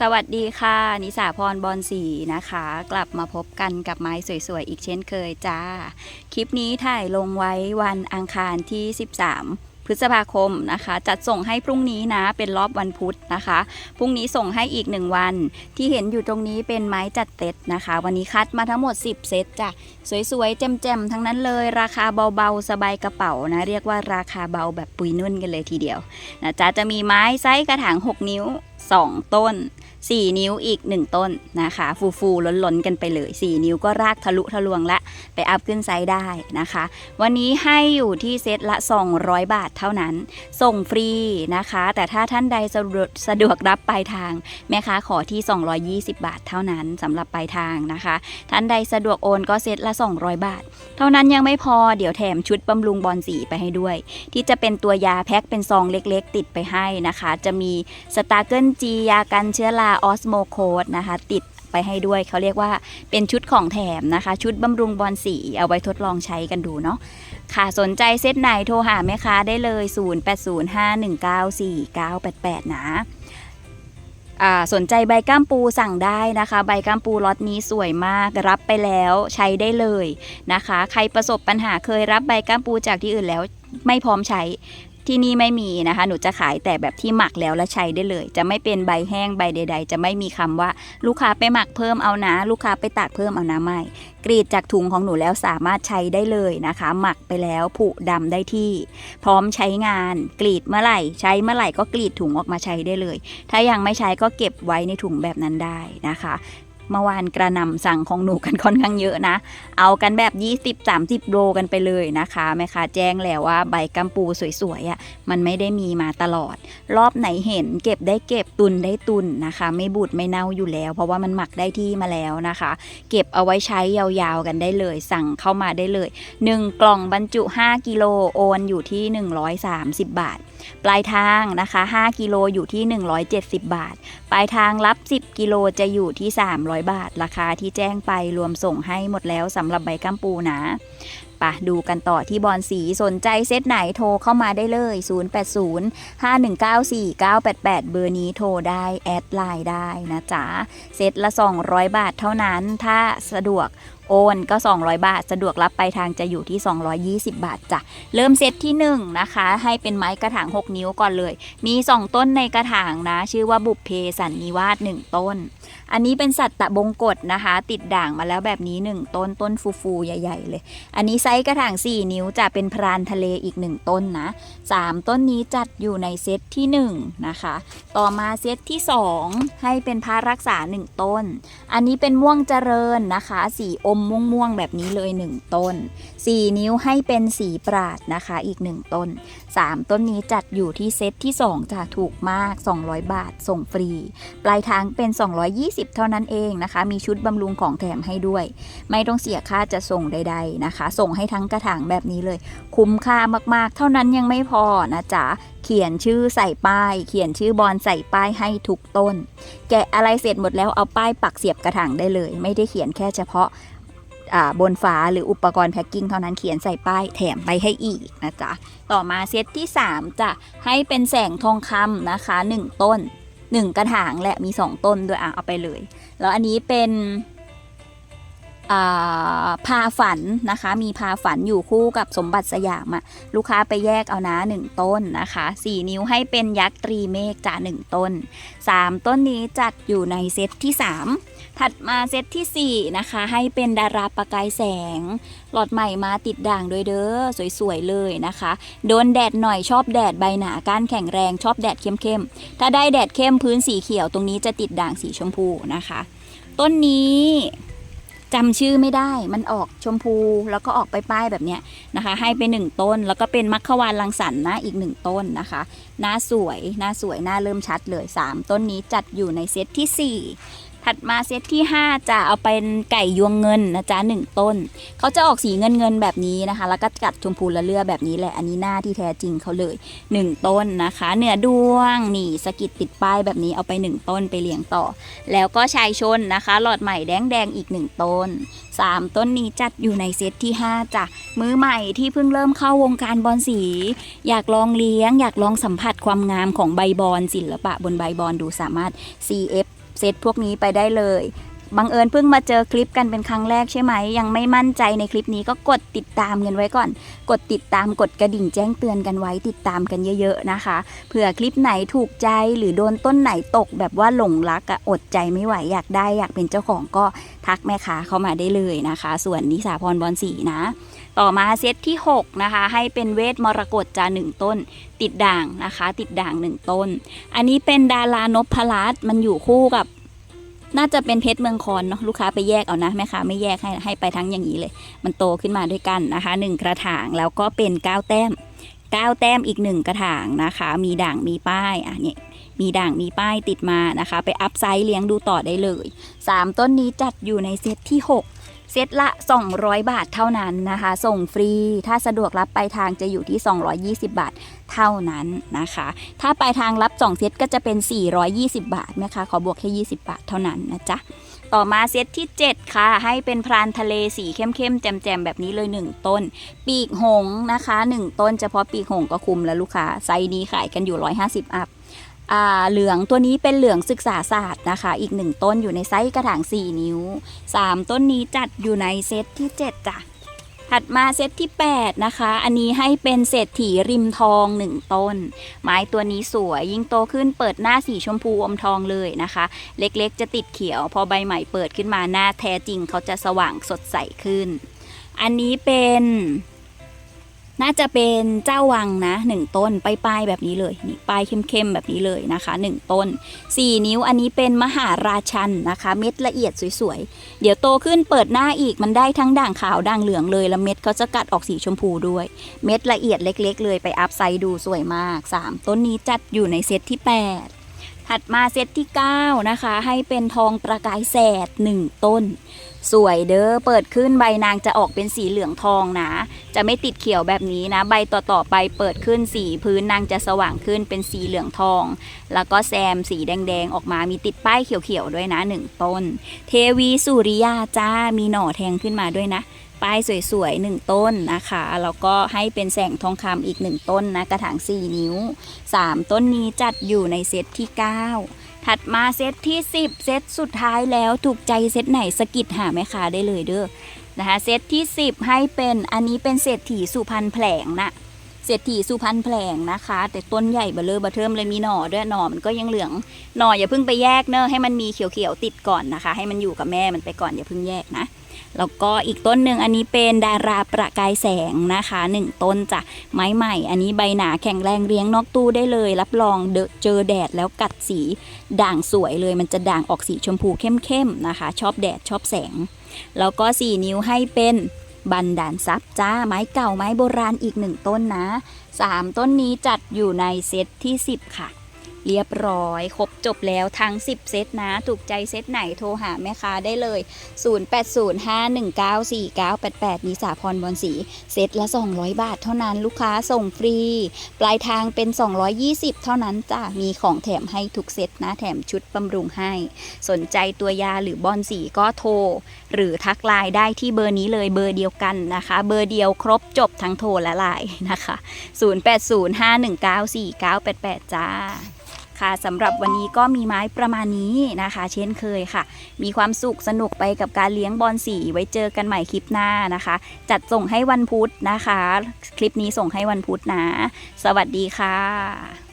สวัสดีค่ะ นิสาพรบอลสีนะคะ กลับมาพบกันกับไม้สวยๆ อีกเช่นเคยจ้า คลิปนี้ถ่ายลงไว้วันอังคารที่ 13 พฤษภาคมนะคะ จัดส่งให้พรุ่งนี้นะเป็นรอบวันพุธนะคะ พรุ่งนี้ส่งให้อีก 1 วัน ที่เห็นอยู่ตรงนี้เป็นไม้จัดเซตนะคะ วันนี้คัดมาทั้งหมด 10 เซตจ้ะสวยๆแจ่มๆทั้งนั้นเลย ราคาเบาๆ สบายกระเป๋านะ เรียกว่าราคาเบาแบบปุยนุ่นกันเลยทีเดียวนะจ๊ะจะมีไม้ไซส์กระถาง 6 นิ้ว 2 ต้น 4 นิ้วอีก 1 ต้นนะคะ ฟูฟูๆล้นๆกันไปเลย 4 นิ้วก็รากทะลุทะลวงละ ไปอัพขึ้นไซส์ได้นะคะ วันนี้ให้อยู่ที่เซตละ 200 บาทเท่านั้น ส่งฟรีนะคะ แต่ถ้าท่านใดสะดวกสะดวกรับปลายทางแม่ค้าขอที่ 220 บาทเท่านั้นสำหรับปลายทางนะคะ ท่านใดสะดวกโอนก็เซตละ 200 บาท เท่านั้นยังไม่พอเดี๋ยวแถมชุดบำรุงบอลสีไปให้ด้วย ที่จะเป็นตัวยาแพ็คเป็นซองเล็กๆ ติดไปให้นะคะ จะมีสตาร์เกิลจียากันเชื้อราออสโมโคดนะคะ ติด ไปให้ด้วย เขาเรียกว่าเป็นชุดของแถมนะคะ ชุดบำรุงบอลสีเอาไว้ทดลองใช้กันดูเนาะค่ะสนใจเซตไหนโทรหาแม่ค้าได้เลย 0805194988 นะอ่าสนใจใบก้ามปูสั่งได้นะคะ ใบก้ามปูล็อตนี้สวยมากรับไปแล้วใช้ได้เลยนะคะ ใครประสบปัญหาเคยรับใบก้ามปูจากที่อื่นแล้วไม่พร้อมใช้ ที่นี่ไม่มีนะคะ หนูจะขายแต่แบบที่หมักแล้วแล้วใช้ได้เลย จะไม่เป็นใบแห้งใบใด ๆ จะไม่มีคำว่าลูกค้าไปหมักเพิ่มเอานะ ลูกค้าไปตากเพิ่มเอานะไม่กรีดจากถุงของหนูแล้วสามารถใช้ได้เลยนะคะ หมักไปแล้วผุดำได้ที่ พร้อมใช้งาน กรีดเมื่อไหร่ ใช้เมื่อไหร่ก็กรีดถุงออกมาใช้ได้เลย ถ้ายังไม่ใช้ก็เก็บไว้ในถุงแบบนั้นได้นะคะ เมื่อวานกระนำสั่งของหนูกันค่อนข้างเยอะนะ เอากันแบบ 20-30 โลกันไปเลยนะคะแม่ค้าแจ้งแล้วว่าใบกัมปูสวยๆอะมันไม่ได้มีมาตลอด รอบไหนเห็นเก็บได้เก็บตุนได้ตุนนะคะ ไม่บูดไม่เน่าอยู่แล้ว เพราะว่ามันหมักได้ที่มาแล้วนะคะ เก็บเอาไว้ใช้ยาวๆกันได้เลย สั่งเข้ามาได้เลย 1 กล่องบรรจุ 5กิโลโอนอยู่ที่ 130 บาท ปลายทางนะคะ 5กิโลอยู่ที่ 170 บาท ปลายทางรับ 10กิโลจะอยู่ที่ 300บาท ราคาที่แจ้งไปรวมส่งให้หมดแล้วสำหรับใบกัมปูนะปะดูกันต่อที่บอลสีสนใจเซตไหนโทรเข้ามาได้เลย 080 5194 988 เบอร์นี้โทรได้ แอดไลน์ได้นะจ๊ะ เซตละ 200 บาทเท่านั้น ถ้าสะดวก โอนก็ 200 บาท สะดวกรับไปทางจะอยู่ที่ 220 บาทจ้ะ เริ่มเซตที่1นะคะ ให้เป็นไม้กระถาง 6 นิ้วก่อนเลย มี 2 ต้นในกระถางนะ ชื่อว่าบุพเพสันนิวาส1ต้น อันนี้เป็นสัตตะบงกฎนะคะ ติดด่างมาแล้วแบบนี้ 1 ต้นต้นฟูๆ ใหญ่ ๆ เลย อันนี้ไซส์กระถาง 4 นิ้วจะเป็นพรานทะเลอีก 1 ต้นนะ 3 ต้นนี้จัดอยู่ในเซตที่1นะคะ ต่อมาเซตที่ 2 ให้เป็นพารักษา 1 ต้น อันนี้เป็นม่วงเจริญนะคะสีอมม่วงๆแบบนี้เลย 1 ต้น 4 นิ้วให้เป็นสีปราดนะคะอีก 1 ต้น 3 ต้นนี้จัดอยู่ที่เซตที่ 2จะถูกมาก 200 บาทส่งฟรี ปลายทางเป็น 220 เท่านั้นเองนะคะ มีชุดบำรุงของแถมให้ด้วย ไม่ต้องเสียค่าจะส่งใด ๆนะคะ ส่งให้ทั้งกระถางแบบนี้เลย คุ้มค่ามากๆ เท่านั้นยังไม่พอนะจ๊ะ เขียนชื่อใส่ป้าย เขียนชื่อบอลใส่ป้ายให้ทุกต้น แกะอะไรเสร็จหมดแล้วเอาป้ายปักเสียบกระถางได้เลย ไม่ได้เขียนแค่เฉพาะาบนฝาหรืออุปกรณ์แพ็กกิ้งเท่านั้นเขียนใส่ป้ายแถมไปให้อีกนะจ๊ะ ต่อมาเซตที่ 3จะให้เป็นแสงทองคำนะคะ 1 ต้น 1 กระถางและมี 2 ต้นด้วยอะเอาไปเลย แล้วอันนี้เป็น พาฝันนะคะ มีพาฝันอยู่คู่กับสมบัติสยามอะลูกค้าไปแยกเอานะ 1 ต้นนะคะ 4 นิ้วให้เป็นยักษ์ตรีเมฆจ่า1ต้น 3 ต้นนี้จัดอยู่ในเซตที่ 3 ถัดมาเซตทีสี่ 4 นะคะ ให้เป็นดาราประกายแสง หลอดใหม่มาติดด่างด้วยเด้อสวยๆเลยนะคะ โดนแดดหน่อยชอบแดดใบหนาก้านแข็งแรงชอบแดดเข้มๆถ้าได้แดดเข้มพื้นสีเขียวตรงนี้จะติดด่างสีชมพูนะคะ ต้นนี้ จำชื่อไม่ได้มันออกชมพูแล้วก็ออกไปป้ายแบบเนี้ยนะคะ ให้ไปหนึ่งต้น แล้วก็เป็นมัคควานลังสันนะอีกหนึ่งต้นนะคะหน้าสวยหน้าสวยหน้าเริ่มชัดเลย 3 ต้นนี้จัดอยู่ในเซตที่ 4 ถัดมาเซตที่ 5จะเอาเป็นไก่ยวงเงินนะจ๊ะหนึ่งต้น เขาจะออกสีเงินเงินแบบนี้นะคะ แล้วก็กัดชมพูละเลือแบบนี้แหละ อันนี้หน้าที่แท้จริงเขาเลย 1 ต้นนะคะ เหนือดวงนี่สะกิดติดป้ายแบบนี้เอาไป 1 ต้นไปเลี้ยงต่อ แล้วก็ชายชนนะคะ หลอดใหม่แดงแดงอีก 1 ต้น 3 ต้นนี้จัดอยู่ในเซตที่ 5จ้ะมือใหม่ที่เพิ่งเริ่มเข้าวงการบอลสี อยากลองเลี้ยง อยากลองสัมผัสความงามของใบบอลศิลปะบนใบบอลดูสามารถ CF เซตพวกนี้ไปได้เลยบังเอิญเพิ่งมาเจอคลิปกันเป็นครั้งแรกใช่ไหม ยังไม่มั่นใจในคลิปนี้ก็กดติดตามกันไว้ก่อน กดติดตามกดกระดิ่งแจ้งเตือนกันไว้ติดตามกันเยอะๆนะคะเผื่อคลิปไหนถูกใจหรือโดนต้นไหนตกแบบว่าหลงรักอะอดใจไม่ไหวอยากได้อยากเป็นเจ้าของก็ทักแม่ค้าเข้ามาได้เลยนะคะ ส่วนนิสาพรบอลสีนะ ต่อมาเซตที่ 6 นะคะ ให้เป็นเวทมรกตจาหนึ่งต้น ติดด่างนะคะ ติดด่างหนึ่งต้น อันนี้เป็นดารานพพลัสมันอยู่คู่กับ น่าจะเป็นเพชรเมืองคอนเนาะลูกค้าไปแยกเอานะแม่ค้าไม่แยกให้ให้ไปทั้งอย่างนี้เลย มันโตขึ้นมาด้วยกันนะคะหนึ่งกระถางแล้วก็เป็นเก้าแต้มเก้าแต้มอีกหนึ่งกระถางนะคะ มีด่างมีป้ายอะเนี่ยมีด่างมีป้ายติดมานะคะ ไปอัพไซส์เลี้ยงดูต่อได้เลยสามต้นนี้จัดอยู่ในเซตที่ 6 เซตละ 200 บาทเท่านั้นนะคะ ส่งฟรีถ้าสะดวกรับปลายทางจะอยู่ที่ 220 บาทเท่านั้นนะคะ ถ้าปลายทางรับ 2 เซตก็จะเป็น 420 บาทนะคะขอบวกแค่ 20 บาทเท่านั้นนะจ๊ะต่อมาเซตที่ 7 ค่ะ ให้เป็นพรานทะเลสีเข้มๆแจ่มๆแบบนี้เลย 1 ต้น ปีกหงนะคะ 1 ต้นเฉพาะปีกหงก็คุมแล้วลูกค้าไซส์นี้ขายกันอยู่ 150 อัพอ่า เหลืองตัวนี้เป็นเหลืองศึกษาศาสตร์นะคะ อีกหนึ่งต้นอยู่ในไซส์กระถาง 4 นิ้ว 3 ต้นนี้จัดอยู่ในเซตที่ 7 จ้ะ ถัดมาเซตที่ 8 นะคะ อันนี้ให้เป็นเศรษฐีริมทอง 1 ต้น ไม้ตัวนี้สวยยิ่งโตขึ้นเปิดหน้าสีชมพูอมทองเลยนะคะ เล็กๆ จะติดเขียว พอใบใหม่เปิดขึ้นมาหน้าแท้จริงเขาจะสว่างสดใสขึ้น อันนี้เป็น น่าจะเป็นเจ้าวังนะหนึ่งต้นปลายๆแบบนี้เลยนี่ปลายเข้มๆแบบนี้เลยนะคะหนึ่งต้น 4 นิ้วอันนี้เป็นมหาราชันนะคะ เม็ดละเอียดสวยๆ เดี๋ยวโตขึ้นเปิดหน้าอีกมันได้ทั้งด่างขาวด่างเหลืองเลยแล้วเม็ดเขาจะกัดออกสีชมพูด้วย เม็ดละเอียดเล็ก ๆ เลยไปอัพไซด์ดูสวยมาก 3 ต้นนี้จัดอยู่ในเซตที่ 8 ถัดมาเซตที่ 9 นะคะ ให้เป็นทองประกายแสด 1 ต้น สวยเด้อเปิดขึ้นใบนางจะออกเป็นสีเหลืองทองนะ จะไม่ติดเขียวแบบนี้นะ ใบต่อๆไปเปิดขึ้นสีพื้นนางจะสว่างขึ้นเป็นสีเหลืองทอง แล้วก็แซมสีแดงๆ ออกมามีติดป้ายเขียวๆด้วยนะหนึ่งต้น เทวีสุริยาจ้ามีหน่อแทงขึ้นมาด้วยนะ ป้ายสวยๆหนึ่งต้นนะคะแล้วก็ให้เป็นแสงทองคำอีกหนึ่งต้นนะกระถาง 4 นิ้ว 3 ต้นนี้จัดอยู่ในเซตที่ 9 ถัดมาเซตที่ 10 เซตสุดท้ายแล้วถูกใจเซตไหนสกิดหาแม่ค้าได้เลยเด้อนะคะเซตที่ 10 ให้เป็นอันนี้เป็นเศรษฐีสุพรรณแผลงนะเศรษฐีสุพรรณแผลงนะคะ แต่ต้นใหญ่เบลเลอเบอเทิมเลยมีหน่อด้วยหน่อมันก็ยังเหลืองหน่ออย่าเพิ่งไปแยกเนอะให้มันมีเขียวๆติดก่อนนะคะ ให้มันอยู่กับแม่มันไปก่อนอย่าเพิ่งแยกนะ แล้วก็อีกต้นหนึ่งอันนี้เป็นดาราประกายแสงนะคะหนึ่งต้นจ้ะไม้ใหม่ อันนี้ใบหนาแข็งแรงเลี้ยงนอกตู้ได้เลย รับรองเดอะเจอแดดแล้วกัดสีด่างสวยเลย มันจะด่างออกสีชมพูเข้มๆนะคะ ชอบแดดชอบแสง แล้วก็ 4 นิ้วให้เป็นบันดาลซับจ้าไม้เก่าไม้โบราณอีกหนึ่งต้นนะ 3 ต้นนี้จัดอยู่ในเซตที่ 10 ค่ะ เรียบร้อย ครบจบแล้วทั้ง 10 เซตนะ ถูกใจเซตไหนโทรหาแม่ค้าได้เลย 0805194988 นิสาพรบอลสี เซตละ 200 บาทเท่านั้นลูกค้าส่งฟรี ปลายทางเป็น 220 เท่านั้นจ้ะ มีของแถมให้ทุกเซตนะ แถมชุดบำรุงให้ สนใจตัวยาหรือบอลสีก็โทร หรือทักไลน์ได้ที่เบอร์นี้เลยเบอร์เดียวกันนะคะ เบอร์เดียวครบจบทั้งโทรและไลน์นะคะ 0805194988 จ้า ค่ะสำหรับวันนี้ก็มีไม้ประมาณนี้นะคะ เช่นเคยค่ะ มีความสุขสนุกไปกับการเลี้ยงบอลสีไว้เจอกันใหม่คลิปหน้านะคะ จัดส่งให้วันพุธนะคะ คลิปนี้ส่งให้วันพุธนะ สวัสดีค่ะ